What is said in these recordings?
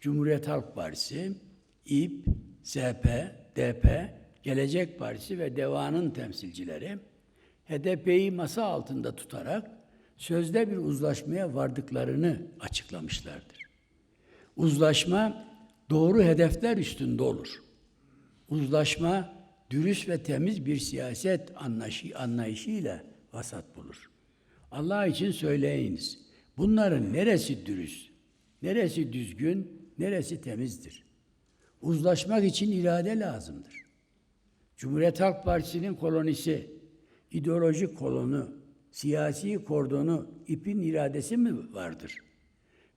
Cumhuriyet Halk Partisi, İP, SP, DP, Gelecek Partisi ve DEVA'nın temsilcileri HDP'yi masa altında tutarak sözde bir uzlaşmaya vardıklarını açıklamışlardır. Uzlaşma doğru hedefler üstünde olur. Uzlaşma dürüst ve temiz bir siyaset anlayışı, anlayışıyla vasat bulur. Allah için söyleyiniz. Bunların neresi dürüst, neresi düzgün, neresi temizdir? Uzlaşmak için irade lazımdır. Cumhuriyet Halk Partisi'nin kolonisi, ideolojik kolonu, siyasi kordonu, ipin iradesi mi vardır?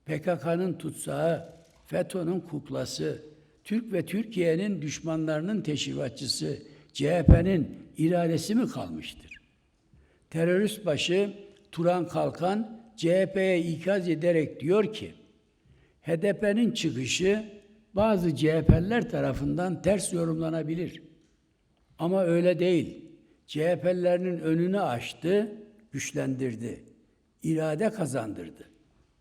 PKK'nın tutsağı, FETÖ'nün kuklası, Türk ve Türkiye'nin düşmanlarının teşrifatçısı, CHP'nin iradesi mi kalmıştır? Terörist başı Turan Kalkan CHP'ye ikaz ederek diyor ki, HDP'nin çıkışı bazı CHP'liler tarafından ters yorumlanabilir. Ama öyle değil. CHP'lilerin önünü açtı, güçlendirdi. irade kazandırdı.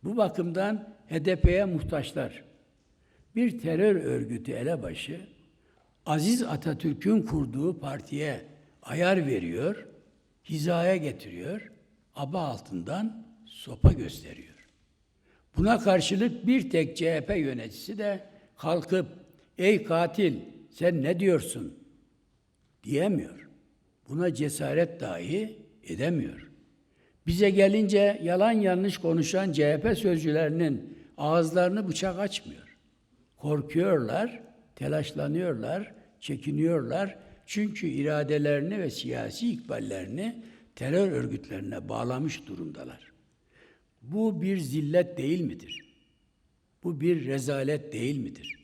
Bu bakımdan HDP'ye muhtaçlar. Bir terör örgütü elebaşı Aziz Atatürk'ün kurduğu partiye ayar veriyor, hizaya getiriyor, aba altından sopa gösteriyor. Buna karşılık bir tek CHP yöneticisi de kalkıp ey katil sen ne diyorsun diyemiyor. Buna cesaret dahi edemiyor. Bize gelince yalan yanlış konuşan CHP sözcülerinin ağızlarını bıçak açmıyor. Korkuyorlar, telaşlanıyorlar, çekiniyorlar. Çünkü iradelerini ve siyasi ikballerini terör örgütlerine bağlamış durumdalar. Bu bir zillet değil midir? Bu bir rezalet değil midir?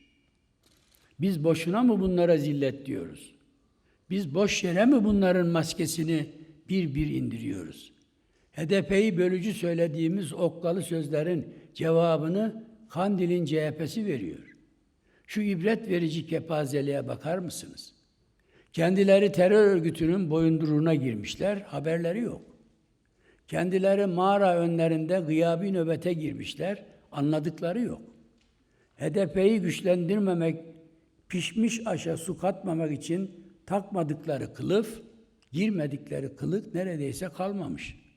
Biz boşuna mı bunlara zillet diyoruz? Biz boş yere mi bunların maskesini bir bir indiriyoruz? HDP'yi bölücü söylediğimiz okkalı sözlerin cevabını Kandil'in CHP'si veriyor. Şu ibret verici kepazeliğe bakar mısınız? Kendileri terör örgütünün boyunduruğuna girmişler, haberleri yok. Kendileri mağara önlerinde gıyabi nöbete girmişler, anladıkları yok. HDP'yi güçlendirmemek, pişmiş aşa su katmamak için takmadıkları kılıf, girmedikleri kılık neredeyse kalmamış.